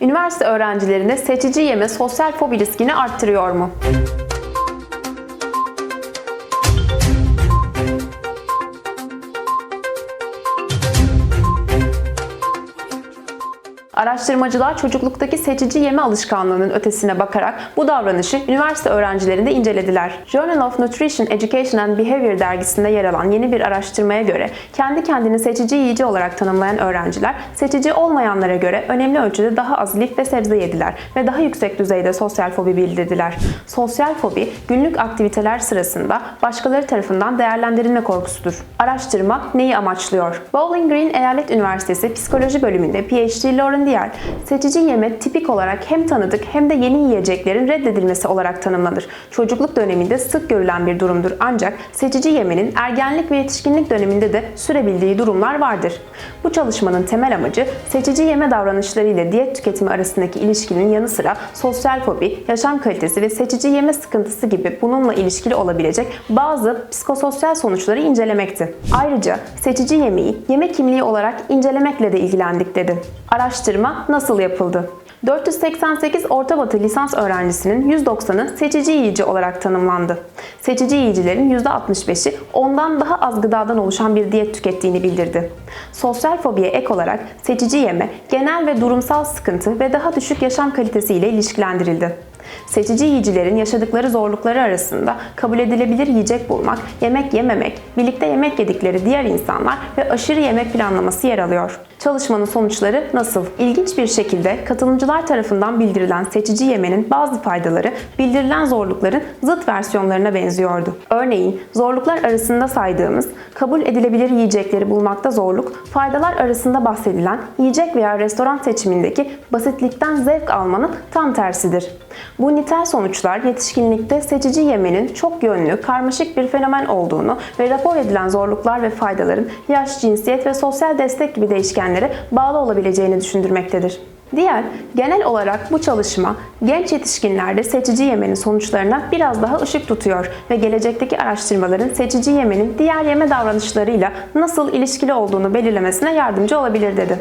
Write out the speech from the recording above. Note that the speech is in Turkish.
Üniversite öğrencilerinde seçici yeme sosyal fobi riskini arttırıyor mu? Araştırmacılar çocukluktaki seçici yeme alışkanlığının ötesine bakarak bu davranışı üniversite öğrencilerinde incelediler. Journal of Nutrition, Education and Behavior dergisinde yer alan yeni bir araştırmaya göre kendi kendini seçici yiyici olarak tanımlayan öğrenciler seçici olmayanlara göre önemli ölçüde daha az lif ve sebze yediler ve daha yüksek düzeyde sosyal fobi bildirdiler. Sosyal fobi günlük aktiviteler sırasında başkaları tarafından değerlendirilme korkusudur. Araştırma neyi amaçlıyor? Bowling Green Eyalet Üniversitesi Psikoloji bölümünde PhD Lauren Dial, seçici yeme tipik olarak hem tanıdık hem de yeni yiyeceklerin reddedilmesi olarak tanımlanır. Çocukluk döneminde sık görülen bir durumdur ancak seçici yemenin ergenlik ve yetişkinlik döneminde de sürebildiği durumlar vardır. Bu çalışmanın temel amacı seçici yeme davranışları ile diyet tüketimi arasındaki ilişkinin yanı sıra sosyal fobi, yaşam kalitesi ve seçici yeme sıkıntısı gibi bununla ilişkili olabilecek bazı psikososyal sonuçları incelemekti. Ayrıca seçici yemeği yeme kimliği olarak incelemekle de ilgilendik dedi. Araştırma nasıl yapıldı? 488 Orta Batı lisans öğrencisinin 190'ı seçici yiyici olarak tanımlandı. Seçici yiyicilerin %65'i ondan daha az gıdadan oluşan bir diyet tükettiğini bildirdi. Sosyal fobiye ek olarak seçici yeme, genel ve durumsal sıkıntı ve daha düşük yaşam kalitesi ile ilişkilendirildi. Seçici yiyicilerin yaşadıkları zorlukları arasında kabul edilebilir yiyecek bulmak, yemek yememek, birlikte yemek yedikleri diğer insanlar ve aşırı yemek planlaması yer alıyor. Çalışmanın sonuçları nasıl? İlginç bir şekilde katılımcılar tarafından bildirilen seçici yemenin bazı faydaları bildirilen zorlukların zıt versiyonlarına benziyordu. Örneğin zorluklar arasında saydığımız kabul edilebilir yiyecekleri bulmakta zorluk, faydalar arasında bahsedilen yiyecek veya restoran seçimindeki basitlikten zevk almanın tam tersidir. Bu nitel sonuçlar yetişkinlikte seçici yemenin çok yönlü, karmaşık bir fenomen olduğunu ve rapor edilen zorluklar ve faydaların yaş, cinsiyet ve sosyal destek gibi değişkenlere bağlı olabileceğini düşündürmektedir. Diğer, genel olarak bu çalışma genç yetişkinlerde seçici yemenin sonuçlarına biraz daha ışık tutuyor ve gelecekteki araştırmaların seçici yemenin diğer yeme davranışlarıyla nasıl ilişkili olduğunu belirlemesine yardımcı olabilir dedi.